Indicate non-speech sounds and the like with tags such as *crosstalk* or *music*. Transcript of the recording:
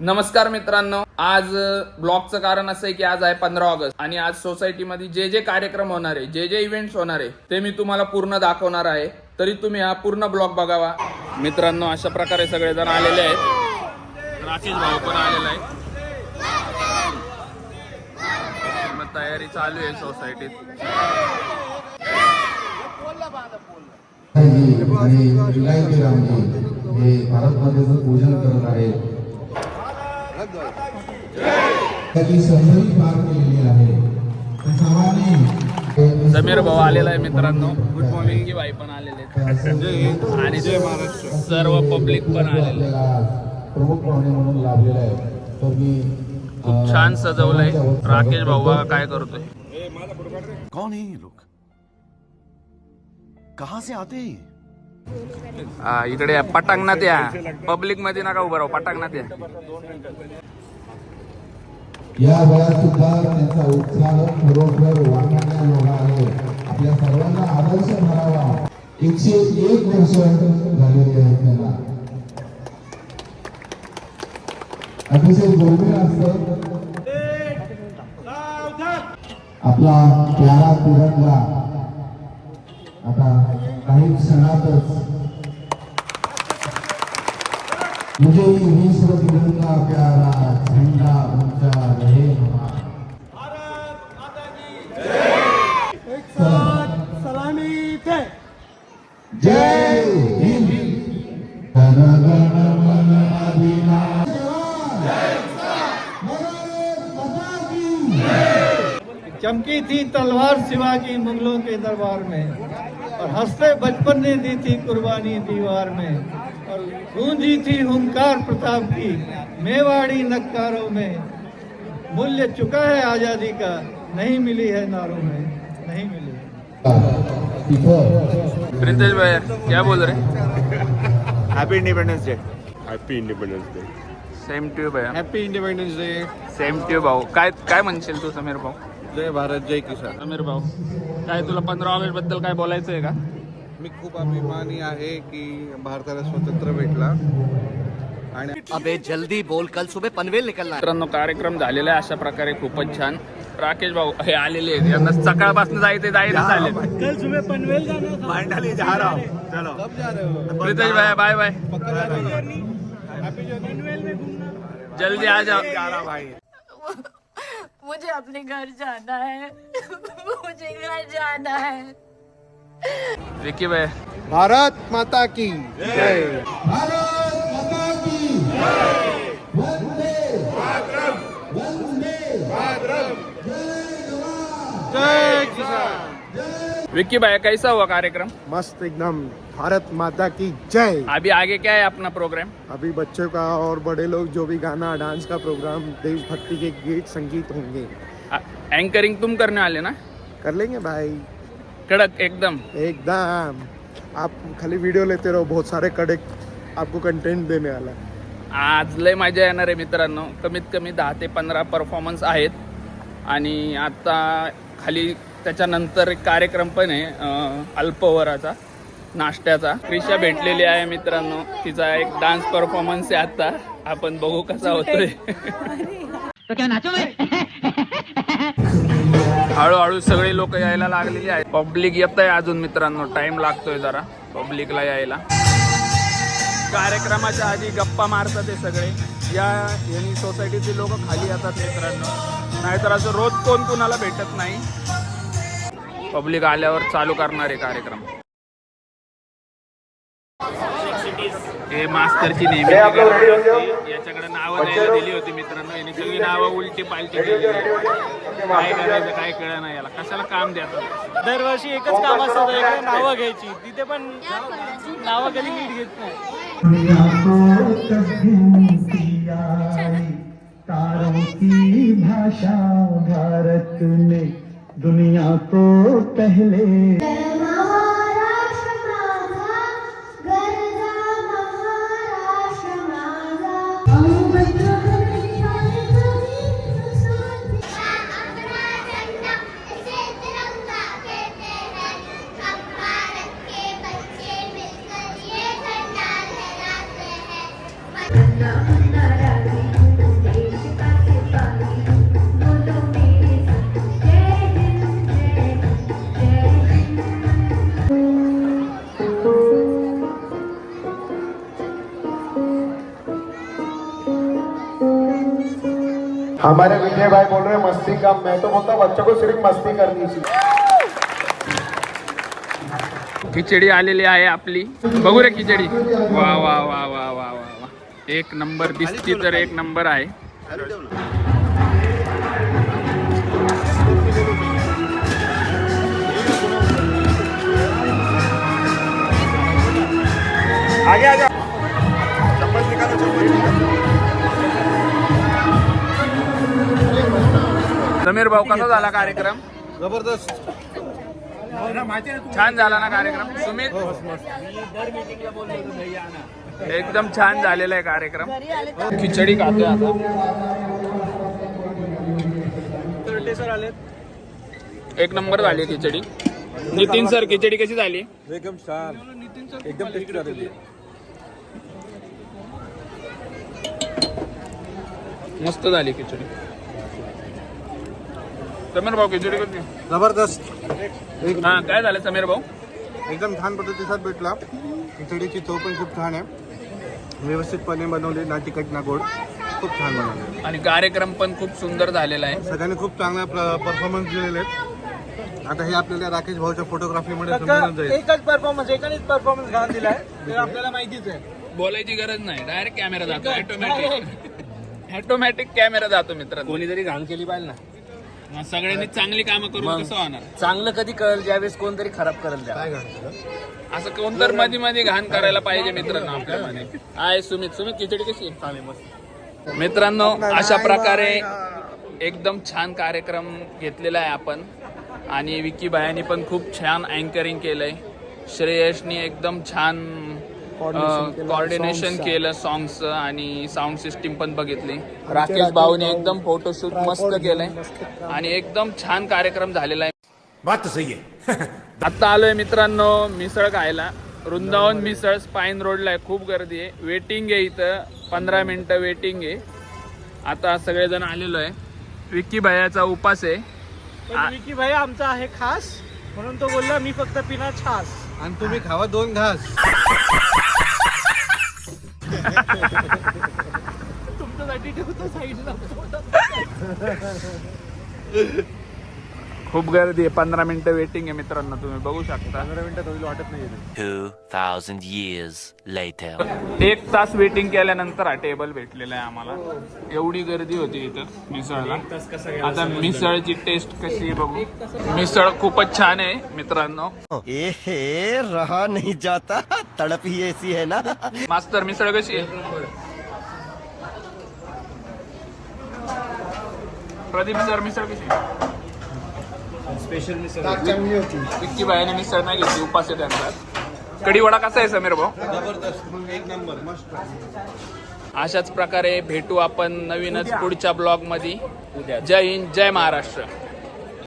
नमस्कार मित्रांनो आज ब्लॉगचं कारण असं आहे की आज आहे पंधरा ऑगस्ट आणि आज सोसायटीमध्ये जे जे कार्यक्रम होणार आहे जे जे इव्हेंट्स होणार आहे ते मी तुम्हाला पूर्ण दाखवणार आहे तरी तुम्ही हा पूर्ण ब्लॉग बघावा मित्रांनो अशा प्रकारे सगळेजण आलेले आहेत राकेश भाऊ पण आलेला आहे मग तयारी चालू आहे सोसायटीत हे भारत मातेचं पूजन करत आहेत त्याची सहली पार केलेली आहे. सर्वांनी समीर भाऊ आलेला आहे मित्रांनो. गुड मॉर्निंग भाई पण आलेले आहेत. आणि सर्व पब्लिक पण आलेले आहे. प्रमुख पाहुणे म्हणून लाभलेला आहे. तर मी खूप छान सजवलंय. राकेश भाऊ काय करतोय. कौन है ये लोग? कहां से आते ये? इकडे या, पटांगणात या. पब्लिकमध्ये नका उभं राहू पटांगणात या. या वयात सुद्धा त्यांचा उत्साह खरोखर वाढण्याचा योगा आहे आपल्या सर्वांना आदर्श भरावा एकशे एक वर्ष झालेली आहेत त्यांना अतिशय दुर्मिळ असत. आपला प्यारा तिरंगा. आता काही क्षणातच. मुझे ये विश्व तिरंगा प्यारा झेंडा ऊंचा सलामी पे। जय हिंद। चमकी थी तलवार शिवा की मुगलों के दरबार में और हँसते बचपन ने दी थी कुर्बानी दीवार में और गूंजी थी हुंकार प्रताप की मेवाड़ी नक्कारों में। मूल्य चुका है आज़ादी का नहीं मिली है नारों में नहीं मिली। प्रिंतेश भाई क्या बोल रहे? Happy independence day happy independence day same to भैया. Happy independence day same to भाऊ. काय काय म्हणशील तू समीर भाऊ? जय भारत जय किसान. समीर भाऊ काय तुला पंधरा ऑगस्टबद्दल काय बोलायचं आहे का? मी खूप अभिमानी आहे की भारताला स्वातंत्र्य भेटला. आणि अबे जल्दी बोल. कल सुबह पनवेल निकलना मित्रांनो कार्यक्रम झालेला आहे. अशा प्रकारे खूपच छान. राकेश भाऊ हे आलेले आहेत. यांना सकाळपासून जायचे जायचं झाले कल सुबह पनवेल जाना था. फाइनली जा रहा हूँ. चलो. कब जा रहे हो? प्रितेश भाई बाय बाय पनवेल में घूमना। जल्दी आ जाओ. जा रहा भाई. मुझे अपने घर जाना है। मुझे घर जाना है। विकी भाई भारत माता की जय। भारत विक्की भाई कैसा हुआ कार्यक्रम? मस्त एकदम। भारत माता की जय। अभी आगे क्या है अपना प्रोग्राम अभी बच्चों का और बड़े लोग जो भी गाना डांस का प्रोग्राम देशभक्ति के गीत संगीत होंगे। एंकरिंग तुम करने वाले ना? कर लेंगे भाई। कडक एकदम। एकदम। आप खाली वीडियो लेते रहो बहुत सारे कड़े आपको कंटेंट देने वाला है। आज लय मजा येणार आहे मित्रांनो. कमीत कमी दहा ते पंधरा परफॉर्मन्स आहेत. आणि आता खाली त्याच्यानंतर एक कार्यक्रम पण आहे अल्पवराचा नाश्त्याचा. क्रिशा भेटलेली आहे मित्रांनो. तिचा एक डान्स परफॉर्मन्स आहे आता. आपण बघू कसा होतोय. हळूहळू सगळे लोक यायला लागलेली आहेत. पब्लिक येत आहे अजून मित्रांनो. टाइम लागतोय जरा. पब्लिकला यायला. कार्यक्रमाच्या आधी गप्पा मारतात ते सगळे. या यांनी सोसायटीचे लोक खाली येतात मित्रांनो. नाहीतर असं रोज कोण कुणाला भेटत नाही. पब्लिक आल्यावर चालू करणारे कार्यक्रम. हे मास्तरची नेहमी याच्याकडे नावं द्यायला दिली होती मित्रांनो. यांनी सगळी नावं उलटी पालटी केली काय करायचं काय कळ नाही याला. कशाला काम द्यायचं दरवर्षी एकच काम असतं नावं घ्यायची. तिथे पण नावं कधी नीट घेत नाही. है, भाषा भारत ने दुनिया को पहले। हमारे विजय भाई बोल रहे हैं मस्ती का मैं तो बोलता हूँ बच्चों को सिर्फ मस्ती करनी चाहिए। खिचडी आलेली आहे आपली. बघू रे खिचडी. वा वा वा वा वा वा वा. एक नंबर दिसती तर एक नंबर आहे. आगे आ समीर भाऊ कसा झाला कार्यक्रम? जबरदस्त. छान झाला ना कार्यक्रम? सुमित? एकदम छान झालेला आहे कार्यक्रम. खिचडी खातोय आता. एक नंबर झाली खिचडी. नितीन सर खिचडी कशी झाली? एकदम छान. एकदम टेस्टी झालेली मस्त झाली खिचडी. समीर भाऊ खिचडी कशी? जबरदस्त. हा काय झालं समीर भाऊ? एकदम छान प्रतिसाद भेटला. खिचडीची चव पण खूप छान आहे. व्यवस्थितपणे बनवली ना तिखट ना गोड. खूप छान बनवले. आणि कार्यक्रम पण खूप सुंदर झालेला आहे. सगळ्यांनी खूप चांगला परफॉर्मन्स दिलेले आहेत. आता हे आपल्याला राकेश भाऊच्या समजून जाईल. एकच परफॉर्मन्स एकानेच परफॉर्मन्स घाल दिलाय. ते आपल्याला माहितीच आहे. बोलायची गरज नाही. डायरेक्ट कॅमेरा जातो ऑटोमॅटिक ऑटोमॅटिक कॅमेरा जातो मित्रांनो. कोणीतरी घाण केली पाहिजे ना. मग सगळ्यांनी चांगली कामं करून कसं होणार? चांगलं कधी कळेल ज्यावेळेस कोणतरी खराब करेल त्या असं कोणतरमध्ये मध्ये घाण करायला पाहिजे मित्रांनो आपल्यामध्ये आहे सुमित. सुमित खिचडी कशी? आहे? मित्रांनो अशा प्रकारे एकदम छान कार्यक्रम घेतलेला आहे आपण. आणि विकी भायानी पण खूप छान अँकरिंग केलंय. श्रेयसनी एकदम छान कॉर्डिनेशन केलं सॉंग्सचं आणि साऊंड सिस्टीम पण बघितली. राकेश भाऊने एकदम फोटोशूट मस्त केलंय. आणि एकदम छान कार्यक्रम झालेला आहे. बात तो सही है *laughs* आता आलोय मित्रांनो मिसळ खायला. वृंदावन मिसळ स्पाईन रोडला आहे. खूप गर्दी आहे. वेटिंग आहे इथं. पंधरा मिनटं वेटिंग आहे. आता सगळेजण आलेलो आहे. विक्की भैयाचा उपास आहे. पण विकी भाई आमचा आहे खास. म्हणून तो बोलला मी फक्त पिना छास. आणि तुम्ही खावा दोन घास. तुमच्यासाठी ठेवतो साईडला. खूप गर्दी आहे. पंधरा मिनटं वेटिंग आहे मित्रांनो तुम्ही बघू शकता. पंधरा मिनिटात होईल वाटत नाही 2000 years later. एक तास वेटिंग केल्यानंतर हा टेबल भेटलेला आहे आम्हाला. एवढी गर्दी होती इथं मिसळला. आता मिसळची टेस्ट कशी आहे बघू. मिसळ खूपच छान आहे मित्रांनो. ए रहा नहीं जाता. तड़प ही ऐसी है ना. मास्तर मिसळ कशी आहे? प्रदीप सर मिसळ कशी स्पेशल चांगली होती. विक्की बायाने मिसळ नाही घेतली उपास आहे त्यांचा. कढीवडा कसा आहे समीर भाऊ? जबरदस्त एक नंबर मस्त. अशाच प्रकारे भेटू आपण नवीनच पुढच्या ब्लॉगमध्ये जय हिंद जय महाराष्ट्र.